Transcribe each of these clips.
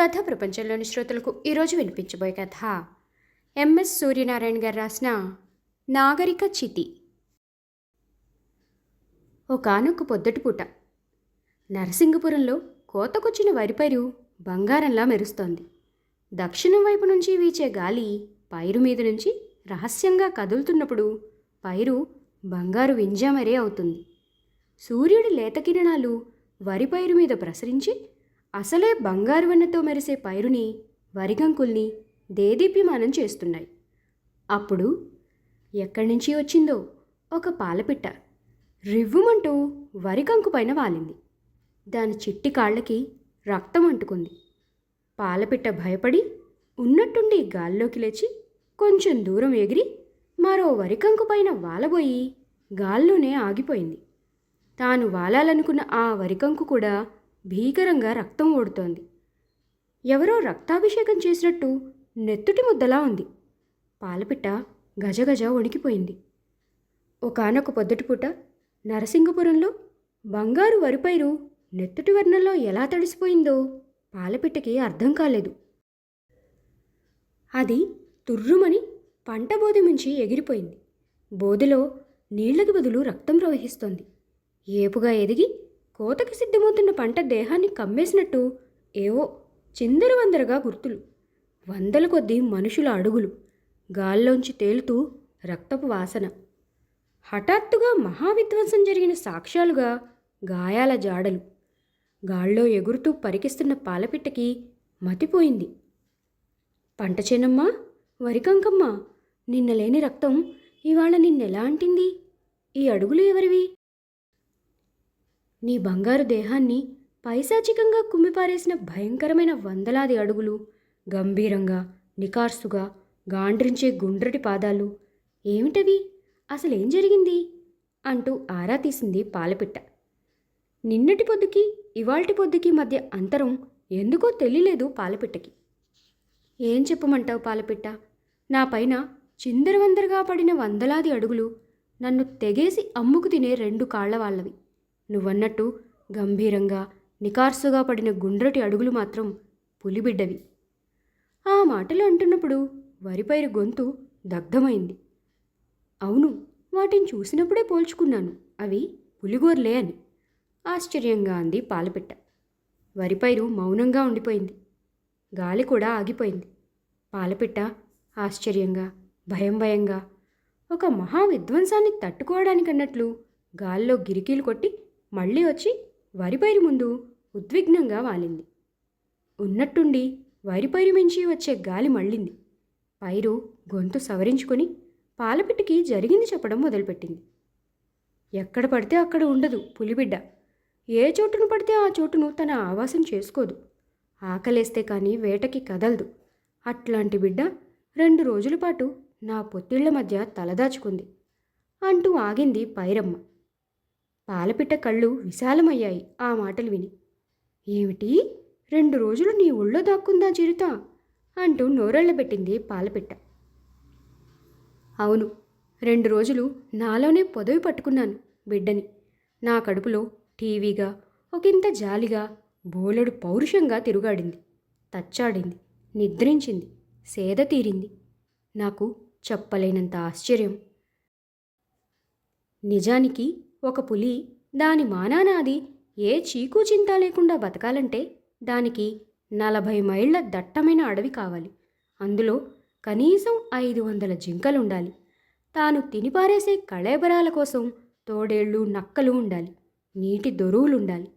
కథ ప్రపంచంలోని శ్రోతలకు ఈరోజు వినిపించబోయే కథ. ఎంఎస్ సూర్యనారాయణ గారు రాసిన నాగరిక చితి. ఒకనొక పొద్దుటి పూట నరసింగపురంలో కోతకొచ్చిన వరిపైరు బంగారంలా మెరుస్తోంది. దక్షిణం వైపు నుంచి వీచే గాలి పైరు మీద నుంచి రహస్యంగా కదులుతున్నప్పుడు పైరు బంగారు వింజామరే అవుతుంది. సూర్యుడి లేత కిరణాలు వరిపైరు మీద ప్రసరించి అసలే బంగారు వెన్నతో మెరిసే పైరుని వరిగంకుల్ని దేదీప్యమానం చేస్తున్నాయి. అప్పుడు ఎక్కడి నుంచి వచ్చిందో ఒక పాలపిట్ట రివ్వుమంటూ వరికంకు పైన వాలింది. దాని చిట్టి కాళ్ళకి రక్తం అంటుకుంది. పాలపిట్ట భయపడి ఉన్నట్టుండి గాల్లోకి లేచి కొంచెం దూరం ఎగిరి మరో వరికంకు పైన వాలబోయి గాల్లోనే ఆగిపోయింది. తాను వాలాలనుకున్న ఆ వరికంకు కూడా భీకరంగా రక్తం ఓడుతోంది ఎవరో రక్తాభిషేకం చేసినట్టు నెత్తుటి ముద్దలా ఉంది. పాలపిట్ట గజగజ వణికిపోయింది. ఒకనొక పొద్దుటిపూట నరసింగపురంలో బంగారు వరిపైరు నెత్తుటి వర్ణంలో ఎలా తడిసిపోయిందో పాలపిట్టకి అర్థం కాలేదు. అది తుర్రుమని పంట బోధి నుంచి ఎగిరిపోయింది. బోధిలో నీళ్ళకు బదులు రక్తం ప్రవహిస్తోంది. ఏపుగా ఎదిగి కోతకి సిద్ధమవుతున్న పంట దేహాన్ని కమ్మేసినట్టు ఏవో చిందరవందరగా గుర్తులు. వందల కొద్దీ మనుషుల అడుగులు గాల్లోంచి తేలుతూ రక్తపు వాసన. హఠాత్తుగా మహావిధ్వంసం జరిగిన సాక్ష్యాలుగా గాయాల జాడలు. గాల్లో ఎగురుతూ పరికిస్తున్న పాలపిట్టకి మతిపోయింది. పంట చేనమ్మా వరికంకమ్మ నిన్న లేని రక్తం ఇవాళ నిన్నెలా అంటింది? ఈ అడుగులు ఎవరివి? నీ బంగారు దేహాన్ని పైశాచికంగా కుమ్మిపారేసిన భయంకరమైన వందలాది అడుగులు గంభీరంగా నికార్సుగా గాండ్రించే గుండ్రటి పాదాలు. ఏమిటవి? అసలేం జరిగింది? అంటూ ఆరా తీసింది పాలపిట్ట. నిన్నటి పొద్దుకి ఇవాల్టి పొద్దుకి మధ్య అంతరం ఎందుకో తెలియలేదు పాలపిట్టకి. ఏం చెప్పమంటావు పాలపిట్ట? నా పైన చిందరవందరగా పడిన వందలాది అడుగులు నన్ను తెగేసి అమ్ముకు తినే రెండు కాళ్ళ వాళ్ళవి నువ్వన్నట్టు గంభీరంగా నికార్సుగా పడిన గుండ్రటి అడుగులు మాత్రం పులిబిడ్డవి. ఆ మాటలు అంటున్నప్పుడు వరిపైరు గొంతు దగ్ధమైంది. అవును వాటిని చూసినప్పుడే పోల్చుకున్నాను. అవి పులిగోర్లే అని. ఆశ్చర్యంగా అంది పాలపిట్ట. వరిపైరు మౌనంగా ఉండిపోయింది. గాలి కూడా ఆగిపోయింది. పాలపిట్ట ఆశ్చర్యంగా భయం భయంగా ఒక మహా విధ్వంసాన్ని తట్టుకోవడానికన్నట్లు గాల్లో గిరికీలు కొట్టి మళ్ళీ వచ్చి వరిపైరు ముందు ఉద్విగ్నంగా వాలింది. ఉన్నట్టుండి వరిపైరు మించి వచ్చే గాలి మళ్ళింది. పైరు గొంతు సవరించుకొని పాలపిట్టకి జరిగింది చెప్పడం మొదలుపెట్టింది. ఎక్కడ పడితే అక్కడ ఉండదు పులిబిడ్డ. ఏ చోటును పడితే ఆ చోటును తన ఆవాసం చేసుకోదు. ఆకలేస్తే కానీ వేటకి కదలదు. అట్లాంటి బిడ్డ రెండు రోజుల పాటు నా పొత్తిళ్ళ మధ్య తలదాచుకుంది. అంటూ ఆగింది పైరమ్మ. పాలపిట్ట కళ్ళు విశాలమయ్యాయి ఆ మాటలు విని. ఏమిటి? రెండు రోజులు నీ ఒళ్ళో దాక్కుందా చిరుత? అంటూ నోరెళ్ళబెట్టింది పాలపిట్ట. అవును రెండు రోజులు నాలోనే పొదవి పట్టుకున్నాను బిడ్డని. నా కడుపులో టీవీగా ఒకంత జాలిగా బోలెడు పౌరుషంగా తిరుగాడింది. తచ్చాడింది నిద్రించింది సేద తీరింది. నాకు చెప్పలేనంత ఆశ్చర్యం. నిజానికి ఒక పులి దాని మానానాది ఏ చీకు చింత లేకుండా బతకాలంటే దానికి నలభై మైళ్ళ దట్టమైన అడవి కావాలి. అందులో కనీసం ఐదు వందల జింకలుండాలి. తాను తినిపారేసే కళేబరాల కోసం తోడేళ్ళు నక్కలు ఉండాలి. నీటి దొరువులుండాలి.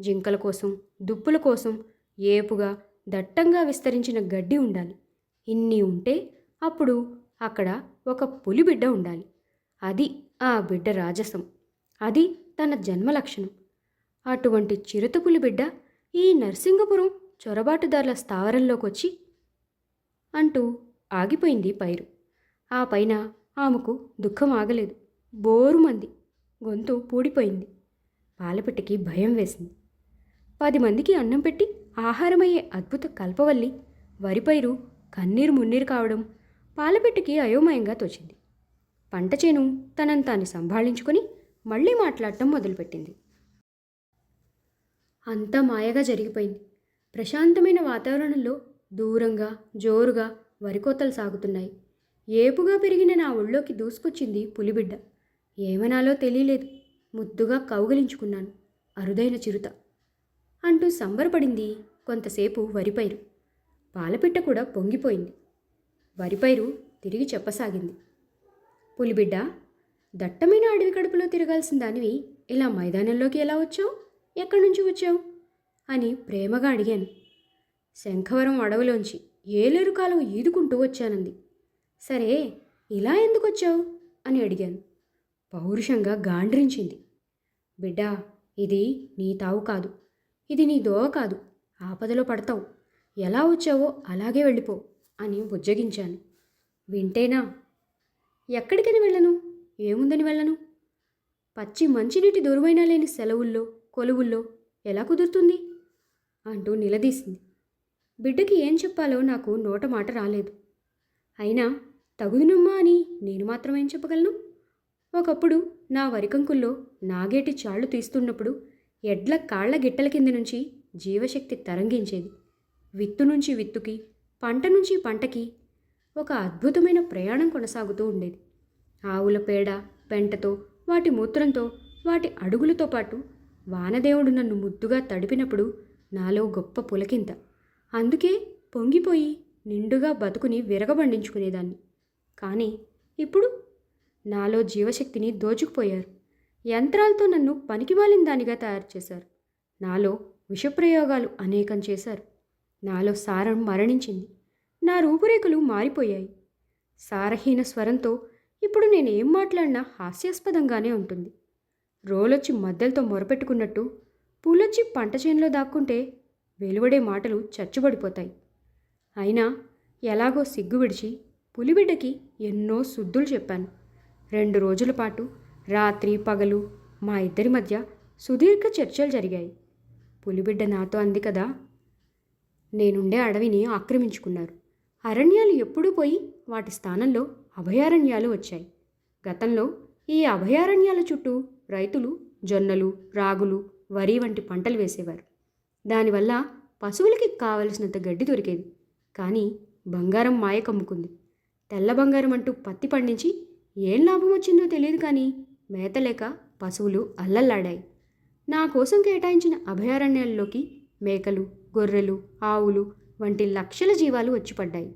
జింకల కోసం దుప్పుల కోసం ఏపుగా దట్టంగా విస్తరించిన గడ్డి ఉండాలి. ఇన్ని ఉంటే అప్పుడు అక్కడ ఒక పులి బిడ్డ ఉండాలి. అది ఆ బిడ్డ రాజసం. అది తన జన్మ లక్షణం అటువంటి చిరుతపులి బిడ్డ ఈ నర్సింగపురం చొరబాటుదారుల స్థావరంలోకి వచ్చి అంటూ ఆగిపోయింది పైరు. ఆ పైన ఆమెకు దుఃఖం ఆగలేదు. బోరుమంది గొంతు పూడిపోయింది. పాలపిట్టకి భయం వేసింది. పది మందికి అన్నం పెట్టి ఆహారమయ్యే అద్భుత కల్పవల్లి వరిపైరు కన్నీరు మున్నీరు కావడం పాలపిట్టకి అయోమయంగా తోచింది. పంట చేను తనని తాను సంభాళించుకొని మళ్ళీ మాట్లాడటం మొదలుపెట్టింది. అంతా మాయగా జరిగిపోయింది. ప్రశాంతమైన వాతావరణంలో దూరంగా జోరుగా వరికోతలు సాగుతున్నాయి. ఏపుగా పెరిగిన నా ఒళ్ళోకి దూసుకొచ్చింది పులిబిడ్డ. ఏమనాలో తెలియలేదు. ముద్దుగా కౌగలించుకున్నాను. అరుదైన చిరుత. అంటూ సంబరపడింది కొంతసేపు వరిపైరు. పాలపిట్ట కూడా పొంగిపోయింది. వరిపైరు తిరిగి చెప్పసాగింది. పులిబిడ్డ దట్టమైన అడవి కడుపులో తిరగాల్సిన దానివి ఇలా మైదానంలోకి ఎలా వచ్చావు? ఎక్కడి నుంచి వచ్చావు? అని ప్రేమగా అడిగాను. శంఖవరం అడవిలోంచి ఏలేరు కాలం ఈదుకుంటూ వచ్చానంది. సరే ఇలా ఎందుకు వచ్చావు? అని అడిగాను. పౌరుషంగా గాండ్రించింది. బిడ్డా ఇది నీ తావు కాదు. ఇది నీ దోవ కాదు. ఆపదలో పడతావు. ఎలా వచ్చావో అలాగే వెళ్ళిపో అని బుజ్జగించాను. వింటేనా? ఎక్కడికని వెళ్ళను? ఏముందని వెళ్ళను? పచ్చి మంచినీటి దొరువైనా లేని సెలవుల్లో కొలువుల్లో ఎలా కుదురుతుంది? అంటూ నిలదీసింది. బిడ్డకి ఏం చెప్పాలో నాకు నోట మాట రాలేదు. అయినా తగుదునమ్మా అని నేను మాత్రం ఏం చెప్పగలను? ఒకప్పుడు నా వరికంకుల్లో నాగేటి చాళ్ళు తీస్తున్నప్పుడు ఎడ్ల కాళ్ళ గిట్టల కింద నుంచి జీవశక్తి తరంగించేది. విత్తు నుంచి విత్తుకి పంట నుంచి పంటకి ఒక అద్భుతమైన ప్రయాణం కొనసాగుతూ ఉండేది. ఆవుల పేడ పెంటతో వాటి మూత్రంతో వాటి అడుగులతో పాటు వానదేవుడు నన్ను ముద్దుగా తడిపినప్పుడు నాలో గొప్ప పులకింత. అందుకే పొంగిపోయి నిండుగా బతుకుని విరగబండించుకునేదాన్ని కానీ ఇప్పుడు నాలో జీవశక్తిని దోచుకుపోయారు. యంత్రాలతో నన్ను పనికిమాలిన దానిగా తయారు చేశారు. నాలో విషప్రయోగాలు అనేకం చేశారు. నాలో సారం మరణించింది. నా రూపురేఖలు మారిపోయాయి. సారహీన స్వరంతో ఇప్పుడు నేను ఏం మాట్లాడినా హాస్యాస్పదంగానే ఉంటుంది. రోలొచ్చి మద్దెలతో మొరపెట్టుకున్నట్టు పూలొచ్చి పంట చేనులో దాక్కుంటే వెలువడే మాటలు చచ్చుబడిపోతాయి. అయినా ఎలాగో సిగ్గు విడిచి పులిబిడ్డకి ఎన్నో శుద్ధులు చెప్పాను. రెండు రోజుల పాటు రాత్రి పగలు మా ఇద్దరి మధ్య సుదీర్ఘ చర్చలు జరిగాయి. పులిబిడ్డ నాతో అంది కదా నేనుండే అడవిని ఆక్రమించుకున్నారు. అరణ్యాలు ఎప్పుడూ పోయి వాటి స్థానంలో అభయారణ్యాలు వచ్చాయి. గతంలో ఈ అభయారణ్యాల చుట్టూ రైతులు జొన్నలు రాగులు వరి వంటి పంటలు వేసేవారు. దానివల్ల పశువులకి కావలసినంత గడ్డి దొరికేది. కానీ బంగారం మాయ కమ్ముకుంది. తెల్ల బంగారం అంటూ పత్తి పండించి ఏం లాభం వచ్చిందో తెలియదు కానీ మేతలేక పశువులు అల్లల్లాడాయి. నా కోసం కేటాయించిన అభయారణ్యాల్లోకి మేకలు గొర్రెలు ఆవులు వంటి లక్షల జీవాలు వచ్చిపడ్డాయి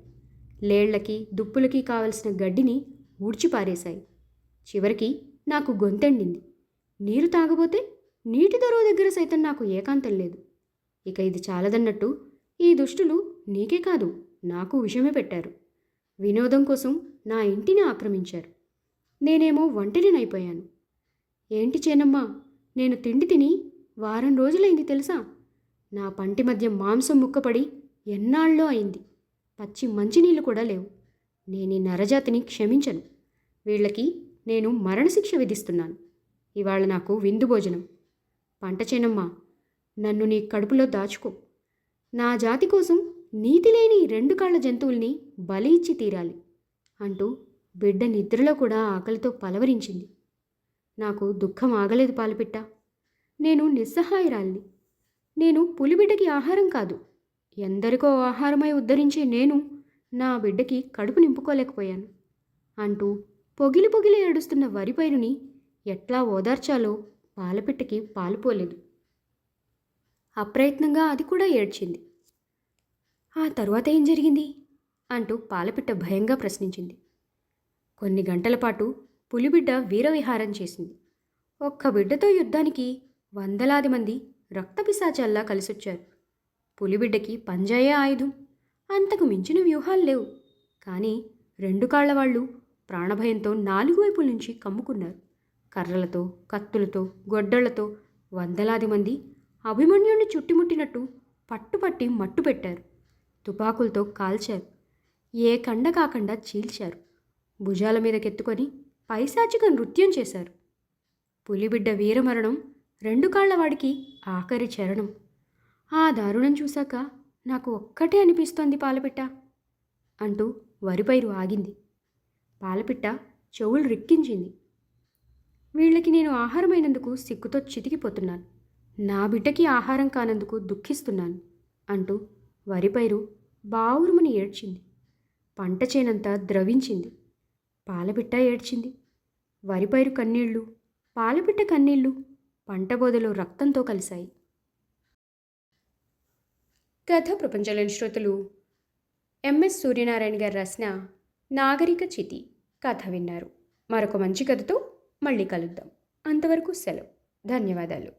లేళ్ళకి దుప్పులకి కావలసిన గడ్డిని ఊడ్చిపారేశాయి. చివరికి నాకు గొంతెండింది. నీరు తాగబోతే నీటి దొరవ దగ్గర సైతం నాకు ఏకాంతం లేదు. ఇక ఇది చాలదన్నట్టు ఈ దుష్టులు నీకే కాదు నాకు విషమే పెట్టారు. వినోదం కోసం నా ఇంటిని ఆక్రమించారు. నేనేమో ఒంటరినైపోయాను. ఏంటి చేనమ్మా నేను తిండి తిని వారం రోజులైంది తెలుసా? నా పంటి మధ్య మాంసం ముక్కపడి ఎన్నాళ్ళో అయింది. పచ్చి మంచినీళ్ళు కూడా లేవు. నేను ఈ నరజాతిని క్షమించను. వీళ్ళకి నేను మరణశిక్ష విధిస్తున్నాను. ఇవాళ నాకు విందు భోజనం. పంట చేనమ్మా నన్ను నీ కడుపులో దాచుకో. నా జాతి కోసం నీతి లేని రెండు కాళ్ళ జంతువుల్ని బలి ఇచ్చి తీరాలి అంటూ బిడ్డ నిద్రలో కూడా ఆకలితో పలవరించింది. నాకు దుఃఖం ఆగలేదు పాలపిట్ట. నేను నిస్సహాయరాల్ని. నేను పులిబిడ్డకి ఆహారం కాదు. ఎందరికో ఆహారమై ఉద్ధరించే నేను నా బిడ్డకి కడుపు నింపుకోలేకపోయాను అంటూ పొగిలి పొగిలి ఏడుస్తున్న వరి పైరుని ఎట్లా ఓదార్చాలో పాలపిట్టకి పాలుపోలేదు అప్రయత్నంగా అది కూడా ఏడ్చింది. ఆ తరువాత ఏం జరిగింది? అంటూ పాలపిట్ట భయంగా ప్రశ్నించింది. కొన్ని గంటల పాటు పులిబిడ్డ వీరవిహారం చేసింది. ఒక్క బిడ్డతో యుద్ధానికి వందలాది మంది రక్తపిశాచల్లా కలిసొచ్చారు. పులిబిడ్డకి పంజాయే ఆయుధం. అంతకు మించిన వ్యూహాలు లేవు. కానీ రెండు కాళ్ళ వాళ్ళు ప్రాణభయంతో నాలుగు వైపుల నుంచి కమ్ముకున్నారు. కర్రలతో కత్తులతో గొడ్డళ్ళతో వందలాది మంది అభిమన్యుణ్ణి చుట్టుముట్టినట్టు పట్టుపట్టి మట్టు పెట్టారు. తుపాకులతో కాల్చారు. ఏ కండ కాకుండా చీల్చారు. భుజాల మీదకెత్తుకొని పైశాచిక నృత్యం చేశారు. పులిబిడ్డ వీరమరణం రెండు కాళ్ళవాడికి ఆఖరి చరణం. ఆ దారుణం చూశాక నాకు ఒక్కటే అనిపిస్తోంది పాలపిట్ట అంటూ వరిపైరు ఆగింది. పాలపిట్ట చెవులు రిక్కించింది. వీళ్ళకి నేను ఆహారమైనందుకు సిగ్గుతో చితికిపోతున్నాను. నా బిడ్డకి ఆహారం కానందుకు దుఃఖిస్తున్నాను అంటూ వరిపైరు బావురుమని ఏడ్చింది. పంట చేనంతా ద్రవించింది. పాలపిట్ట ఏడ్చింది. వరిపైరు కన్నీళ్ళు పాలపిట్ట కన్నీళ్ళు పంట బోదలో రక్తంతో కలిశాయి. కథ ప్రపంచంలోని శ్రోతలు. ఎంఎస్ సూర్యనారాయణ గారు రాసిన నాగరిక చితి కథ విన్నారు. మరొక మంచి కథతో మళ్ళీ కలుద్దాం. అంతవరకు సెలవు. ధన్యవాదాలు.